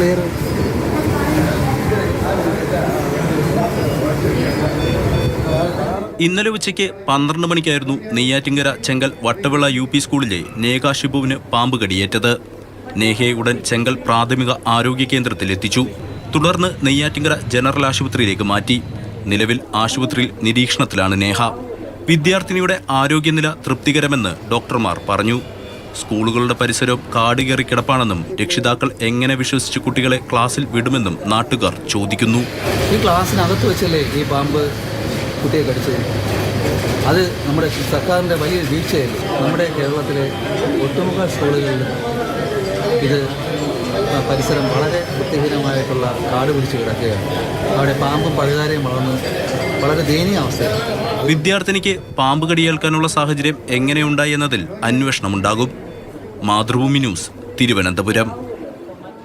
Clear ഇന്നലെ ഉച്ചയ്ക്ക് പന്ത്രണ്ട് മണിക്കായിരുന്നു നെയ്യാറ്റിങ്കര ചെങ്കൽ വട്ടവിള യു പി സ്കൂളിലെ നേഹ ഷിബുവിന് പാമ്പ് കടിയേറ്റത്. നേഹയെ ഉടൻ ചെങ്കൽ പ്രാഥമിക ആരോഗ്യ കേന്ദ്രത്തിൽ എത്തിച്ചു. തുടർന്ന് നെയ്യാറ്റിങ്കര ജനറൽ ആശുപത്രിയിലേക്ക് മാറ്റി. നിലവിൽ ആശുപത്രിയിൽ നിരീക്ഷണത്തിലാണ് നേഹ. വിദ്യാർത്ഥിനിയുടെ ആരോഗ്യനില തൃപ്തികരമെന്ന് ഡോക്ടർമാർ പറഞ്ഞു. സ്കൂളുകളുടെ പരിസരവും കാട് കയറി കിടപ്പാണെന്നും രക്ഷിതാക്കൾ എങ്ങനെ വിശ്വസിച്ച് കുട്ടികളെ ക്ലാസ്സിൽ വിടുമെന്നും നാട്ടുകാർ ചോദിക്കുന്നു. ഈ ക്ലാസ്സിനകത്ത് വെച്ചല്ലേ ഈ പാമ്പ് കുട്ടിയെ കടിച്ചത്? അത് നമ്മുടെ സർക്കാരിന്റെ വലിയ വീഴ്ചയല്ലേ. നമ്മുടെ കേരളത്തിലെ ഒട്ടുമുഖ സ്കൂളുകളിൽ ഇത് പരിസരം വളരെ വൃത്തിഹീനമായിട്ടുള്ള കാട് പിടിച്ച് കിടക്കുകയാണ്. അവിടെ പാമ്പും പഴുതാരയും വളർന്ന് വളരെ ദയനീയ അവസ്ഥയാണ്. വിദ്യാർത്ഥിനിക്ക് പാമ്പ് കടിയേൽക്കാനുള്ള സാഹചര്യം എങ്ങനെയുണ്ടായി എന്നതിൽ അന്വേഷണമുണ്ടാകും. മാതൃഭൂമി ന്യൂസ് തിരുവനന്തപുരം.